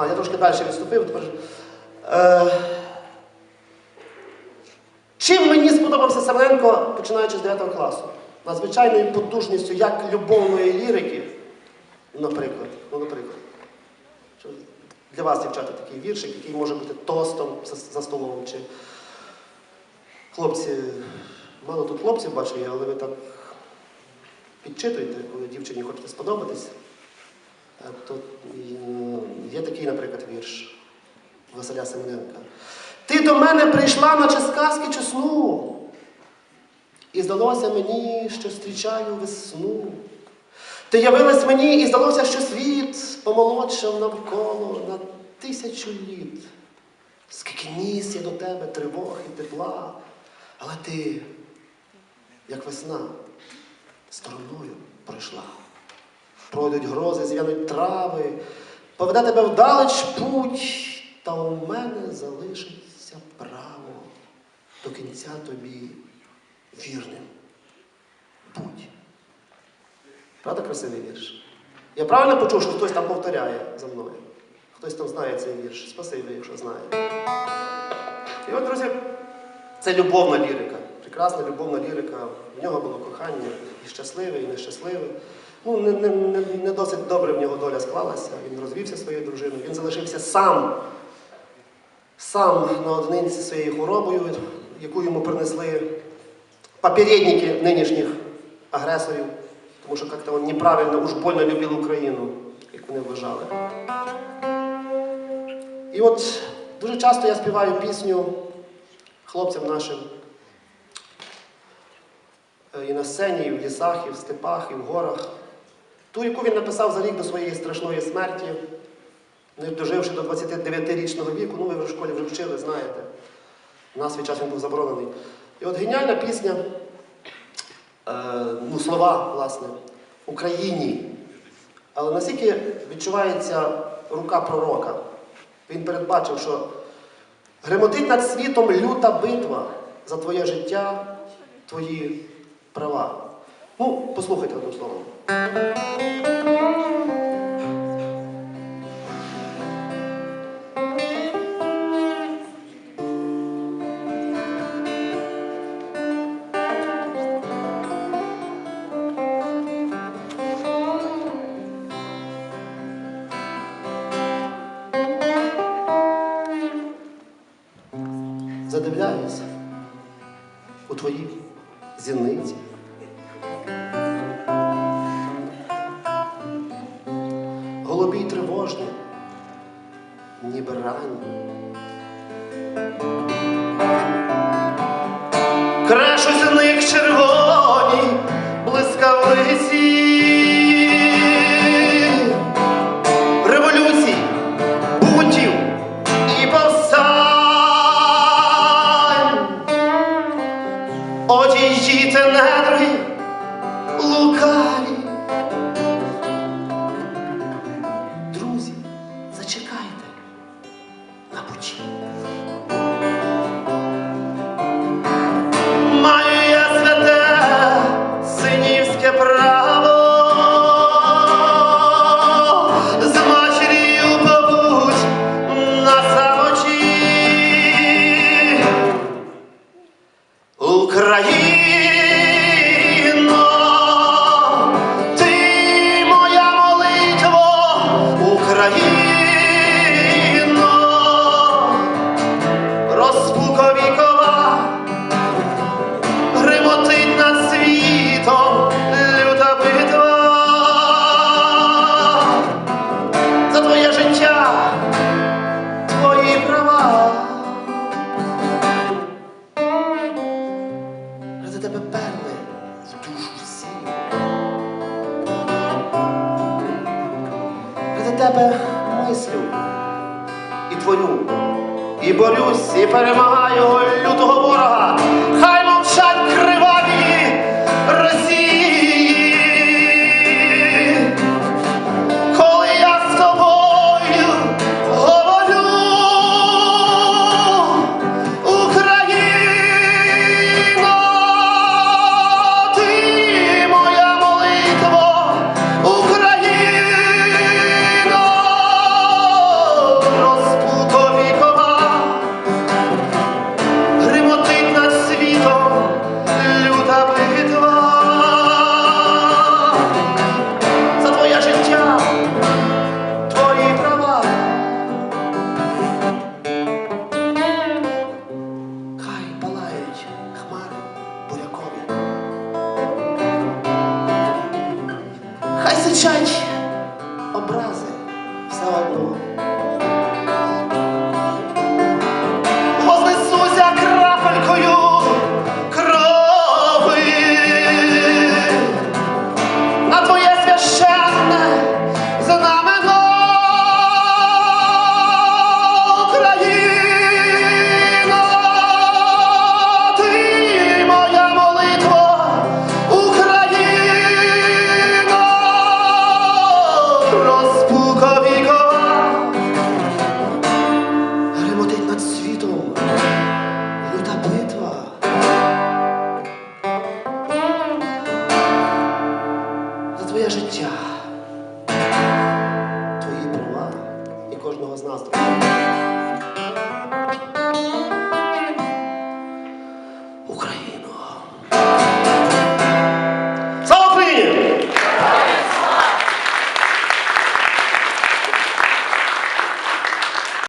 А, я трошки далі відступив. Тепер... Е... Чим мені сподобався Семененко, починаючи з 9 класу? Надзвичайною потужністю як любовної лірики, наприклад. Ну, наприклад. Для вас, дівчата, такий віршик, який може бути тостом за, столом. Чи... Хлопці, мало тут хлопців бачу але ви так підчитуєте, коли дівчині хочете сподобатись. Е, То м, є такий, наприклад, вірш Василя Семененка. Ти до мене прийшла, наче сказки чи сну, і здалося мені, що зустрічаю весну. Ти явилась мені, і здалося, що світ помолодшав навколо на тисячу літ. Скільки ніс я до тебе тривог і тепла, але ти, як весна, стороною пройшла. Пройдуть грози, зв'януть трави, поведе тебе вдалеч путь, та у мене залишиться право до кінця тобі вірним. Будь. Правда красивий вірш? Я правильно почув, що хтось там повторяє за мною. Хтось там знає цей вірш. Спасибі, якщо знає. І от, друзі, це любовна лірика. Прекрасна любовна лірика. В нього було кохання і щасливе, і нещасливе. Ну, не, не, не, не досить добре в нього доля склалася. Він розвівся своєю дружиною, він залишився сам, сам наодинці своєю хворобою, яку йому принесли попередники нинішніх агресорів, тому що як-то він неправильно, уж больно любив Україну, як вони вважали. І от дуже часто я співаю пісню хлопцям нашим е, і на сцені, і в лісах, і в степах, і в горах. Ту, яку він написав за рік до своєї страшної смерті, не доживши до 29-річного віку, ну ви в школі вже вчили, знаєте. У нас свій час він був заборонений. І от геніальна пісня, е, ну, слова, власне, Україні. Але наскільки відчувається рука пророка, він передбачив, що гремотить над світом люта битва за твоє життя, твої права. Ну, послухайте одним словом. Задивляюся у твої зіниці. Голубі й тривожні, ніби ранні. Крашу з них червоні блискавиці. На мислю і творю, і борюсь, і перемагаю лютого ворога. church